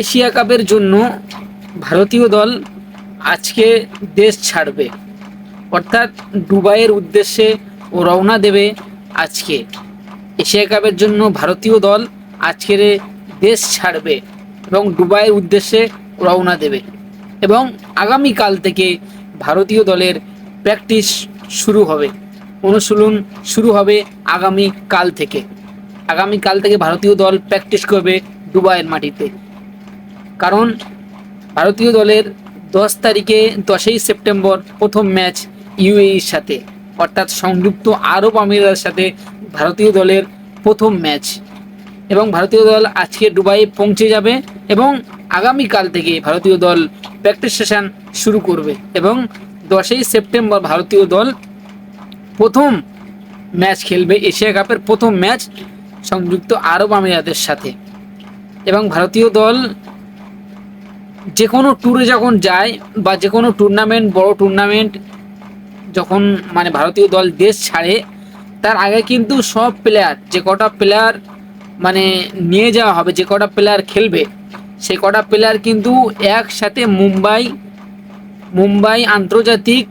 Asia কাপের জন্য ভারতীয় দল আজকে দেশ ছাড়বে। অর্থাৎ দুবাইয়ের উদ্দেশ্যে ও রওনা দেবে আজকে। এশিয়া কাপের জন্য ভারতীয় দল আজকের দেশ ছাড়বে এবং দুবাইয়ের উদ্দেশ্যে রওনা দেবে এবং আগামীকাল থেকে ভারতীয় দলের প্র্যাকটিস শুরু হবে, অনুশীলন শুরু হবে আগামী কাল থেকে। আগামী কাল থেকে ভারতীয় দল প্র্যাকটিস করবে দুবাইয়ের মাটিতে। কারণ ভারতীয় দলের দশ তারিখে দশই সেপ্টেম্বর প্রথম ম্যাচ ইউএইর সাথে, অর্থাৎ সংযুক্ত আরব আমিরাতের সাথে ভারতীয় দলের প্রথম ম্যাচ। এবং ভারতীয় দল আজকে দুবাই পৌঁছে যাবে এবং আগামীকাল থেকে ভারতীয় দল প্র্যাকটিস সেশন শুরু করবে এবং দশই সেপ্টেম্বর ভারতীয় দল প্রথম ম্যাচ খেলবে এশিয়া কাপের প্রথম ম্যাচ সংযুক্ত আরব আমিরাতের সাথে। এবং ভারতীয় দল যে কোনো ট্যুরে যখন যায় বা যে কোনো টুর্নামেন্ট বড় টুর্নামেন্ট যখন মানে ভারতীয় দল দেশ ছাড়ে, তার আগে কিন্তু সব প্লেয়ার যে কটা প্লেয়ার মানে নিয়ে যাওয়া হবে, যে কটা প্লেয়ার খেলবে সে কটা প্লেয়ার কিন্তু একসাথে মুম্বাই মুম্বাই আন্তর্জাতিক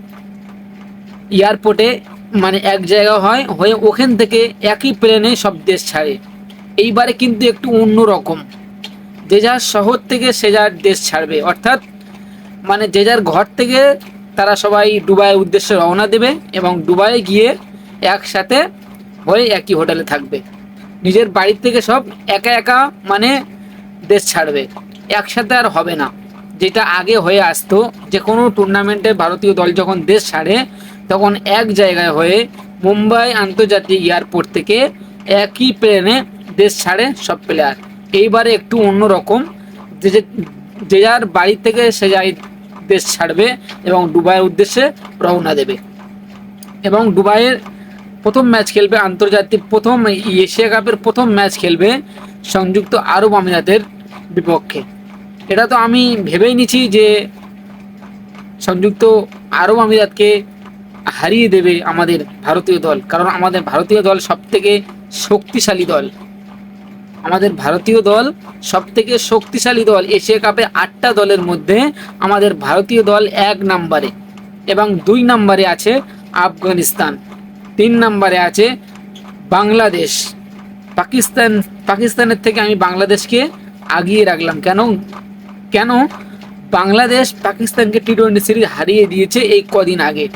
এয়ারপোর্টে মানে এক জায়গা হয়, হয়ে ওখান থেকে একই প্লেনে সব দেশ ছাড়ে। এইবারে কিন্তু একটু অন্য রকম যে যার শহর থেকে সে যার দেশ ছাড়বে। অর্থাৎ মানে যে যার ঘর থেকে তারা সবাই দুবাইয়ের উদ্দেশ্যে রওনা দেবে এবং দুবাইয়ে গিয়ে একসাথে হয়ে একই হোটেলে থাকবে। নিজের বাড়ির থেকে সব একা একা মানে দেশ ছাড়বে। একসাথে আর হবে না। যেটা আগে হয়ে আসতো, যে কোনো টুর্নামেন্টে ভারতীয় দল যখন দেশ ছাড়ে, তখন এক জায়গায় হয়ে মুম্বাই আন্তর্জাতিক এয়ারপোর্ট থেকে একই প্লেনে দেশ ছাড়ে সব প্লেয়ার এইবারে একটু অন্যরকম। যে যে যার বাড়ি থেকে সে যাই দেশ ছাড়বে এবং দুবাইয়ের উদ্দেশ্যে রওনা দেবে। এবং দুবাইয়ের প্রথম ম্যাচ খেলবে আন্তর্জাতিক প্রথম এশিয়া কাপের প্রথম ম্যাচ খেলবে সংযুক্ত আরব আমিরাতের বিপক্ষে। এটা তো আমি ভেবেই নিছি যে সংযুক্ত আরব আমিরাতকে হারিয়ে দেবে আমাদের ভারতীয় দল। কারণ আমাদের ভারতীয় দল সব থেকে শক্তিশালী দল। আমাদের ভারতীয় দল সব থেকে শক্তিশালী দল এশিয়া কাপে আটটা দলের মধ্যে আমাদের ভারতীয় দল এক নম্বরে এবং দুই নম্বরে আছে আফগানিস্তান, তিন নম্বরে আছে বাংলাদেশ। পাকিস্তান, পাকিস্তানের থেকে আমি বাংলাদেশকে আগিয়ে রাখলাম। কেন? কেন? বাংলাদেশ পাকিস্তানকে টি টোয়েন্টি সিরিজ হারিয়ে দিয়েছে এই কদিন আগে।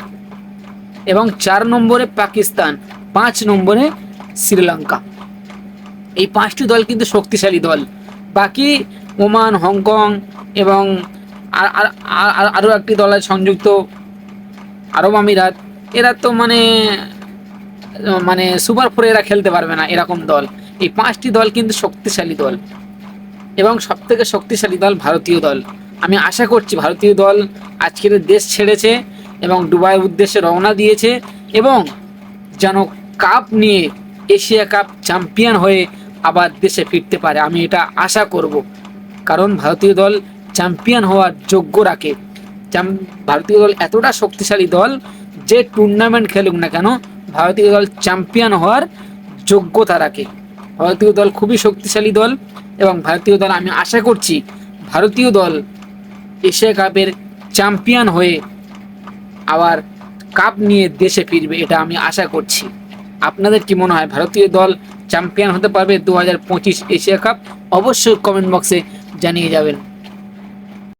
এবং চার নম্বরে পাকিস্তান, পাঁচ নম্বরে শ্রীলঙ্কা। এই পাঁচটি দল কিন্তু শক্তিশালী দল। বাকি ওমান, হংকং এবং আর- আর- আর- আরও একটি দল আছে সংযুক্ত আরব আমিরাত। এরা তো মানে মানে সুপার ফোরে এরা খেলতে পারবে না এরকম দল। এই পাঁচটি দল কিন্তু শক্তিশালী দল এবং সব থেকে শক্তিশালী দল ভারতীয় দল। আমি আশা করছি ভারতীয় দল আজকের দেশ ছেড়েছে এবং দুবাইয়ের উদ্দেশ্যে রওনা দিয়েছে এবং যেন কাপ নিয়ে এশিয়া কাপ চ্যাম্পিয়ন হয়ে আবার দেশে ফিরতে পারে। আমি এটা আশা করব। কারণ ভারতীয় দল চ্যাম্পিয়ন হওয়ার যোগ্য রাখে। ভারতীয় দল এতটা শক্তিশালী দল যে টুর্নামেন্ট খেলুক না কেন, ভারতীয় দল চ্যাম্পিয়ন হওয়ার যোগ্যতা রাখে। ভারতীয় দল খুবই শক্তিশালী দল এবং ভারতীয় দল, আমি আশা করছি, ভারতীয় দল এশিয়া কাপের চ্যাম্পিয়ন হয়ে আবার কাপ নিয়ে দেশে ফিরবে, এটা আমি আশা করছি। আপনাদের কি মনে হয় ভারতীয় দল চ্যাম্পিয়ন হতে পারবে দু হাজার পঁচিশ এশিয়া কাপ? অবশ্যই কমেন্ট বক্সে জানিয়ে যাবেন।